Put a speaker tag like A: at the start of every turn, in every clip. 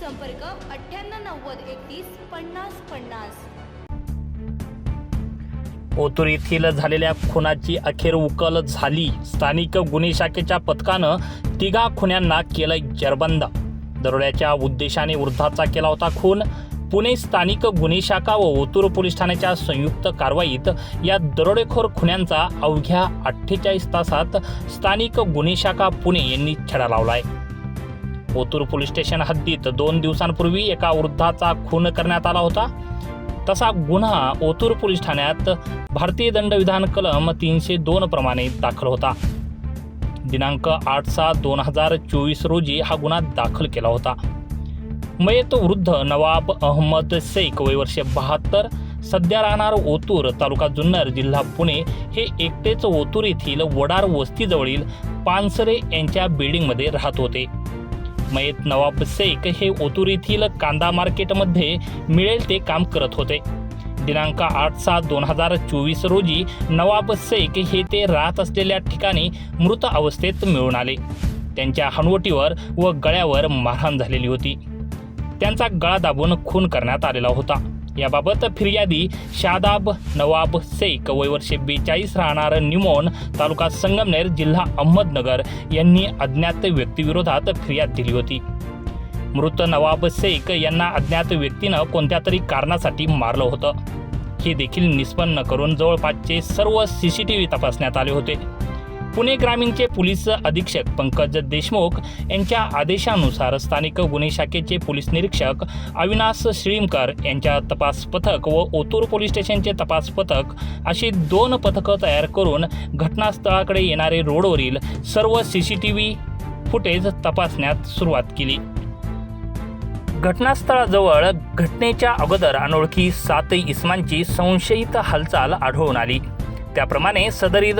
A: संपर्क अठ्ठ्याण्णव नव्वद एकतीस पन्नास पन्नास.
B: ओतूर येथील झालेल्या खुनाची अखेर उकल झाली. स्थानिक गुन्हे शाखेच्या पथकानं तिघा खुन्यांना केलं जरबंद. दरोड्याच्या उद्देशाने वृद्धाचा केला होता खून. पुणे स्थानिक गुन्हे शाखा व ओतूर पोलीस ठाण्याच्या संयुक्त कारवाईत या दरोडेखोर खुन्यांचा अवघ्या अठ्ठेचाळीस तासात स्थानिक गुन्हे शाखा पुणे यांनी छडा लावलाय. ओतूर पोलीस स्टेशन हद्दीत दोन दिवसांपूर्वी एका वृद्धाचा खून करण्यात आला होता. तसा गुन्हा ओतूर पोलीस ठाण्यात भारतीय दंडविधान कलम तीनशे दोन प्रमाणे दाखल होता. दिनांक आठ सहा दोन हजार चोवीस रोजी हा गुन्हा दाखल केला होता. मयत वृद्ध नवाब अहमद शेख वय वर्षे बहात्तर सध्या राहणार ओतूर तालुका जुन्नर जिल्हा पुणे हे एकटेच ओतूर येथील वडार वस्तीजवळील पानसरे यांच्या बिल्डिंगमध्ये राहत होते. मयत नवाब शेख हे ओतूर येथील कांदा मार्केटमध्ये मिळेल ते काम करत होते. दिनांक आठ सात दोन हजार चोवीस रोजी नवाब शेख हे ते राहत असलेल्या ठिकाणी मृत अवस्थेत मिळून आले. त्यांच्या हनवटीवर व गळ्यावर मारहाण झालेली होती. त्यांचा गळा दाबून खून करण्यात आलेला होता. याबाबत फिर्यादी शादाब नवाब शेख वय वर्षे बेचाळीस राहणार निमोन तालुका संगमनेर जिल्हा अहमदनगर यांनी अज्ञात व्यक्तीविरोधात फिर्याद दिली होती. मृत नवाब शेख यांना अज्ञात व्यक्तीनं कोणत्या तरी कारणासाठी मारलं होतं. हे देखील निष्पन्न करून जवळपासचे सर्व सी सी टी व्ही तपासण्यात आले होते. पुणे ग्रामीणचे पोलीस अधीक्षक पंकज देशमुख यांच्या आदेशानुसार स्थानिक गुन्हे शाखेचे पोलीस निरीक्षक अविनाश श्रीमकर यांच्या तपास पथक व ओतूर पोलीस स्टेशनचे तपास पथक अशी दोन पथकं तयार करून घटनास्थळाकडे येणारे रोडवरील सर्व C C T V footage तपासण्यात सुरुवात केली. घटनास्थळाजवळ घटनेच्या अगोदर अनोळखी सात इस्मांची संशयित हालचाल आढळून आली. त्याप्रमाणे सदरील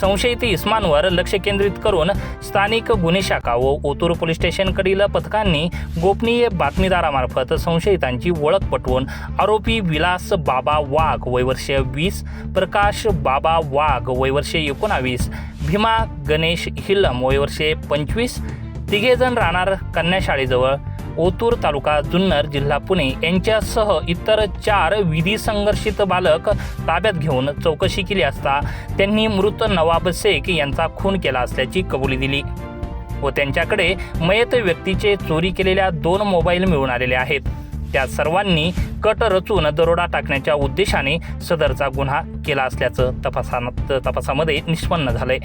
B: संशयित इस्मांवर लक्ष केंद्रित करून स्थानिक गुन्हे शाखा व ओतूर पोलीस स्टेशनकडील पथकांनी गोपनीय बातमीदारामार्फत संशयितांची ओळख पटवून आरोपी विलास बाबा वाघ वयवर्ष वीस प्रकाश बाबा वाघ वयवर्षे एकोणावीस भीमा गणेश हिल्लम वयवर्षे पंचवीस तिघेजण राहणार कन्याशाळेजवळ ओतूर तालुका जुन्नर जिल्हा पुणे यांच्यासह इतर चार विधी संघर्षित बालक ताब्यात घेऊन चौकशी केली असता त्यांनी मृत नवाब शेख यांचा खून केला असल्याची कबुली दिली व त्यांच्याकडे मयत व्यक्तीचे चोरी केलेल्या दोन मोबाईल मिळून आलेले आहेत. त्या सर्वांनी कट रचून दरोडा टाकण्याच्या उद्देशाने सदरचा गुन्हा केला असल्याचं तपासा तपासामध्ये निष्पन्न झालंय.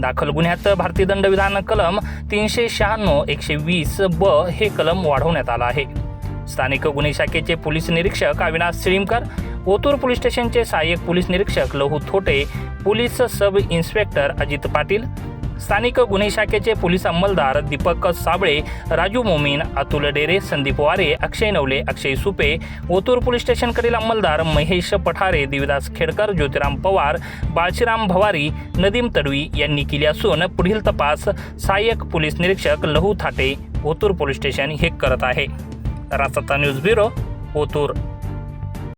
B: दाखल गुन्ह्यात भारतीय दंडविधान कलम तीनशे शहाण्णव एकशे वीस ब हे कलम वाढवण्यात आलं आहे. स्थानिक गुन्हे शाखेचे पोलीस निरीक्षक अविनाश सिळीमकर ओतूर पोलीस स्टेशनचे सहाय्यक पोलीस निरीक्षक Lahu Thote police sub inspector Ajit Patil स्थानिक गुन्हे शाखेचे पोलीस अंमलदार दीपक साबळे राजू मोमीन अतुल डेरे संदीप वारे अक्षय नवले अक्षय सुपे ओतूर पोलीस स्टेशनकडील अंमलदार महेश पठारे देविदास खेडकर ज्योतिराम पवार बाळशीराम भवारी नदीम तडवी यांनी केली असून पुढील तपास सहाय्यक पोलीस निरीक्षक लहू थाटे ओतूर पोलीस स्टेशन हे करत आहे. रासत्ता न्यूज ब्युरो ओतूर.